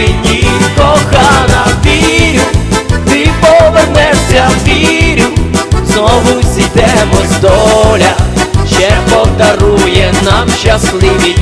На кохана, вірю, ти повернешся, вірю, знову зійдемось доля, ще подарує нам щасливі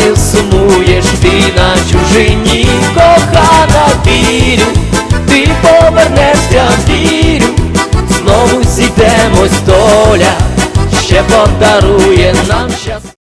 Знаю, сумуєш ти на чужині, кохана, вірю, ти повернешся, вірю, знову зійдемось доля, ще подарує нам щас.